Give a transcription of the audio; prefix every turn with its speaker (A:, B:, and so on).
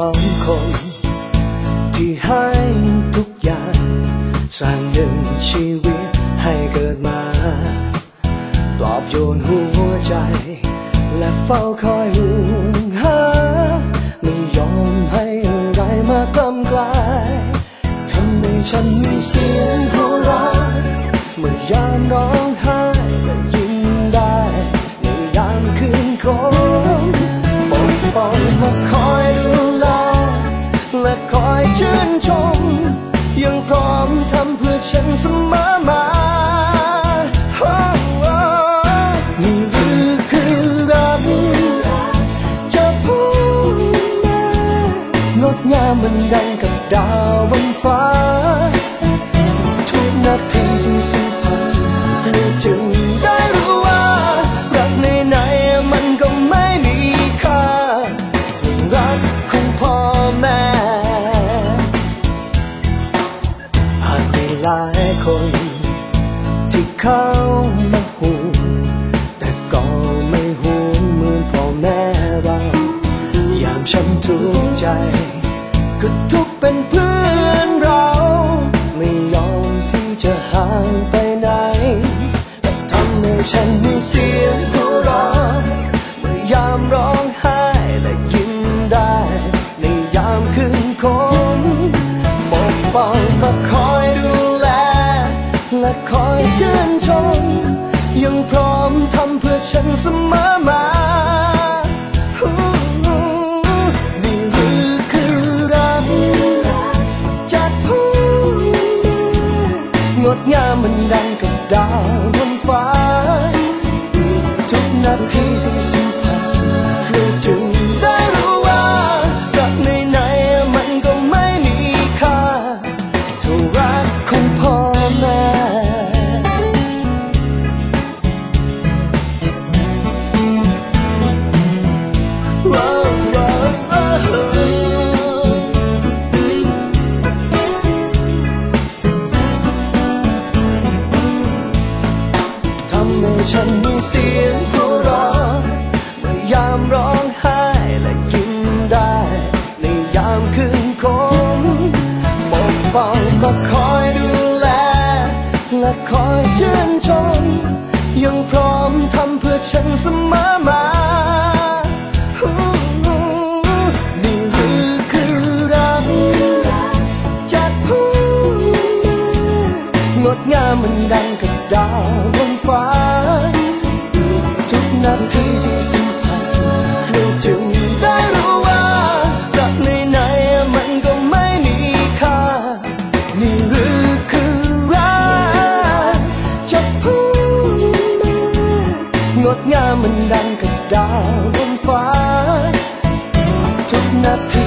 A: องคน ที่ให้ทุกอย่างสร้างหนึ่งชีวิตให้เกิดมาปลอบโยนหัวใจ และเฝ้าคอยห่วงหาไม่ยอมให้อะไรมากล้ำกลายทำให้ฉันมีเสียงหัวเราะเมื่อยามร้อง ฉันเสมอมานี่หรือคือรักจะพูดมางดงามมันดังกับดาวบนฟ้า เข้ามาห่วงแต่ก็ไม่ห่วงเหมือนพ่อแม่เรายามฉันทุกข์ใจ ก็ทุกเป็นเพื่อนเรา ไม่ยอมที่จะห่างไปไหนและทำให้ฉันมีเสีย ชื่นชม ยังพร้อมทำเพื่อฉันเสมอมานี่หรือคือรักจัดพูงดงามมันดังกับดาวบนฟ้า ทุกนาที เสียงหัวเราะเมื่อยามร้องไห้และยิ้มได้ ในยามคืนคมปกป้องมาคอยดูแล และคอยชื่นชม ยังพร้อมทำเพื่อฉันเสมอมานี่รือคือรักจากผู้งดงามมันดังกับดาว นาทีที่สัมผัสเราจึงได้รู้ว่ารักในไหนมันก็ไม่มีค่า นี่หรือคือรักจากผู้งดงามมันดังกับดาวบนฟ้า ทุกนาที